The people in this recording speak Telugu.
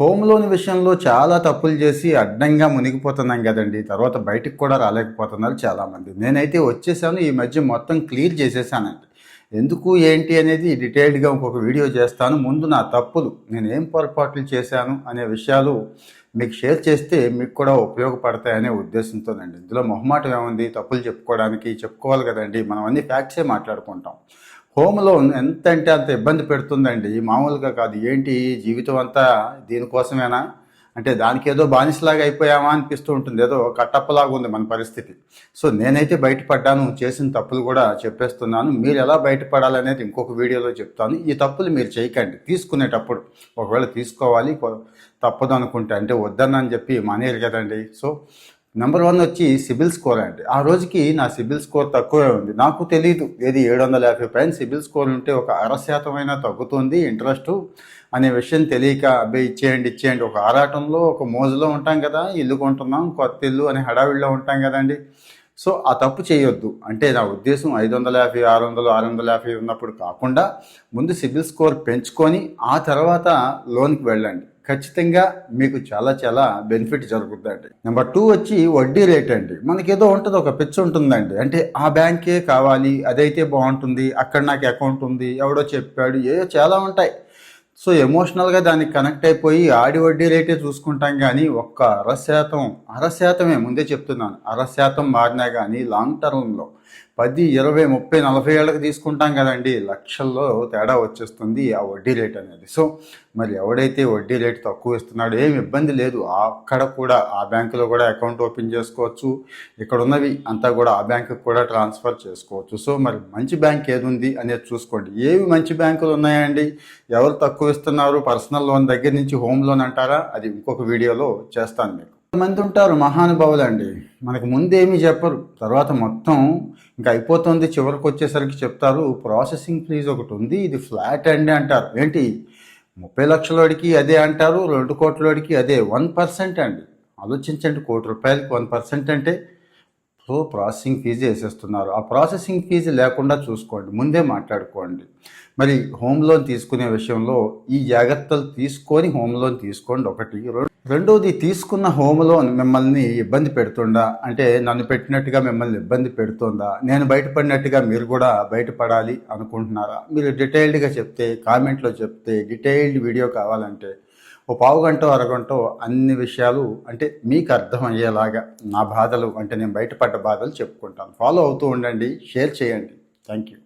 హోమ్ లోన్ విషయంలో చాలా తప్పులు చేసి అడ్డంగా మునిగిపోతున్నాం కదండి. తర్వాత బయటికి కూడా రాలేకపోతున్నారు చాలామంది. నేనైతే వచ్చేసాను ఈ మధ్య మొత్తం క్లియర్ చేసేసానండి. ఎందుకు ఏంటి అనేది డీటెయిల్డ్గా ఇంకొక వీడియో చేస్తాను. ముందు నా తప్పులు నేను ఏం పొరపాట్లు చేశాను అనే విషయాలు మీకు షేర్ చేస్తే మీకు కూడా ఉపయోగపడతాయనే ఉద్దేశంతోనండి. ఇందులో మొహమాటం ఏముంది? తప్పులు చెప్పుకోవడానికి చెప్పుకోవాలి కదండి. మనం అన్ని ఫ్యాక్ట్సే మాట్లాడుకుంటాం. హోమ్ లోన్ ఎంత అంటే అంత ఇబ్బంది పెడుతుందండి. మామూలుగా కాదు. ఏంటి జీవితం అంతా దీనికోసమేనా? అంటే దానికి ఏదో బానిసలాగా అయిపోయామా అనిపిస్తూ ఉంటుంది. ఏదో కట్టప్పలాగా ఉంది మన పరిస్థితి. సో నేనైతే బయటపడ్డాను. చేసిన తప్పులు కూడా చెప్పేస్తున్నాను. మీరు ఎలా బయటపడాలనేది ఇంకొక వీడియోలో చెప్తాను. ఈ తప్పులు మీరు చేయకండి. తీసుకునేటప్పుడు ఒకవేళ తీసుకోవాలి తప్పదు అనుకుంటే అంటే వద్దనని చెప్పి మానేరు కదండి. సో నెంబర్ వన్ వచ్చి సిబిల్ స్కోర్ అండి. ఆ రోజుకి నా సిబిల్ స్కోర్ తక్కువే ఉంది. నాకు తెలియదు ఏది ఏడు వందల యాభై పైన సిబిల్ స్కోర్ ఉంటే ఒక అర శాతం అయినా తగ్గుతుంది ఇంట్రెస్ట్ అనే విషయం తెలియక అబ్బాయి ఇచ్చేయండి ఇచ్చేయండి. ఒక ఆరాటంలో ఒక మోజులో ఉంటాం కదా ఇల్లు కొంటున్నాం కొత్త ఇల్లు అనే హడావిడిలో ఉంటాం కదండి. సో ఆ తప్పు చేయొద్దు. అంటే నా ఉద్దేశం ఐదు వందల యాభై ఆరు వందలు ఆరు వందల యాభై ఉన్నప్పుడు కాకుండా ముందు సిబిల్ స్కోర్ పెంచుకొని ఆ తర్వాత లోన్కి వెళ్ళండి. ఖచ్చితంగా మీకు చాలా చాలా బెనిఫిట్ జరుగుతుందండి నెంబర్ టూ వచ్చి వడ్డీ రేట్ అండి. మనకి ఏదో ఉంటుంది ఒక పిచ్చి ఉంటుందండి. అంటే ఆ బ్యాంకే కావాలి అదైతే బాగుంటుంది అక్కడ నాకు అకౌంట్ ఉంది ఎవడో చెప్పాడు ఏదో చాలా ఉంటాయి. సో ఎమోషనల్గా దానికి కనెక్ట్ అయిపోయి ఆడి వడ్డీ రేటే చూసుకుంటాం కానీ ఒక్క అర శాతం అర శాతమే ముందే చెప్తున్నాను అర శాతం మారినా కానీ లాంగ్ టర్మ్లో పది ఇరవై ముప్పై నలభై ఏళ్ళకి తీసుకుంటాం కదండి. లక్షల్లో తేడా వచ్చేస్తుంది ఆ వడ్డీ రేట్ అనేది. సో మరి ఎవడైతే వడ్డీ రేట్ తక్కువ ఇస్తున్నాడో ఏం ఇబ్బంది లేదు. అక్కడ కూడా ఆ బ్యాంకులో కూడా అకౌంట్ ఓపెన్ చేసుకోవచ్చు. ఇక్కడ ఉన్నవి అంతా కూడా ఆ బ్యాంకుకి కూడా ట్రాన్స్ఫర్ చేసుకోవచ్చు. సో మరి మంచి బ్యాంక్ ఏది ఉంది అనేది చూసుకోండి. ఏవి మంచి బ్యాంకులు ఉన్నాయండి? ఎవరు తక్కువ ఇస్తున్నారు? పర్సనల్ లోన్ దగ్గర నుంచి హోమ్ లోన్ అంటారా? అది ఇంకొక వీడియోలో చేస్తాను మీకు. మంది ఉంటారు మహానుభావులు అండి మనకు ముందేమీ చెప్పరు. తర్వాత మొత్తం ఇంకా అయిపోతుంది. చివరికి వచ్చేసరికి చెప్తారు ప్రాసెసింగ్ ఫీజు ఒకటి ఉంది ఇది ఫ్లాట్ అండి అంటారు. ఏంటి? ముప్పై లక్షలోడికి అదే అంటారు రెండు కోట్లోడికి అదే. వన్ పర్సెంట్ అండి. ఆలోచించండి కోటి రూపాయలకి వన్ పర్సెంట్ అంటే సో ప్రాసెసింగ్ ఫీజు వేసేస్తున్నారు. ఆ ప్రాసెసింగ్ ఫీజు లేకుండా చూసుకోండి ముందే మాట్లాడుకోండి. మరి హోమ్ లోన్ తీసుకునే విషయంలో ఈ జాగ్రత్తలు తీసుకొని హోమ్ లోన్ తీసుకోండి. ఒకటి రెండోది తీసుకున్న హోమ్ లోన్ మిమ్మల్ని ఇబ్బంది పెడుతుందా? అంటే నన్ను పెట్టినట్టుగా మిమ్మల్ని ఇబ్బంది పెడుతుందా? నేను బయటపడినట్టుగా మీరు కూడా బయటపడాలి అనుకుంటున్నారా? మీరు డీటెయిల్డ్గా చెప్తే కామెంట్లో చెప్తే డీటెయిల్డ్ వీడియో కావాలంటే ఓ పావు గంట అరగంట అన్ని విషయాలు అంటే మీకు అర్థమయ్యేలాగా నా బాధలు అంటే నేను బయటపడ్డ బాధలు చెప్పుకుంటాను. ఫాలో అవుతూ ఉండండి షేర్ చేయండి. Thank you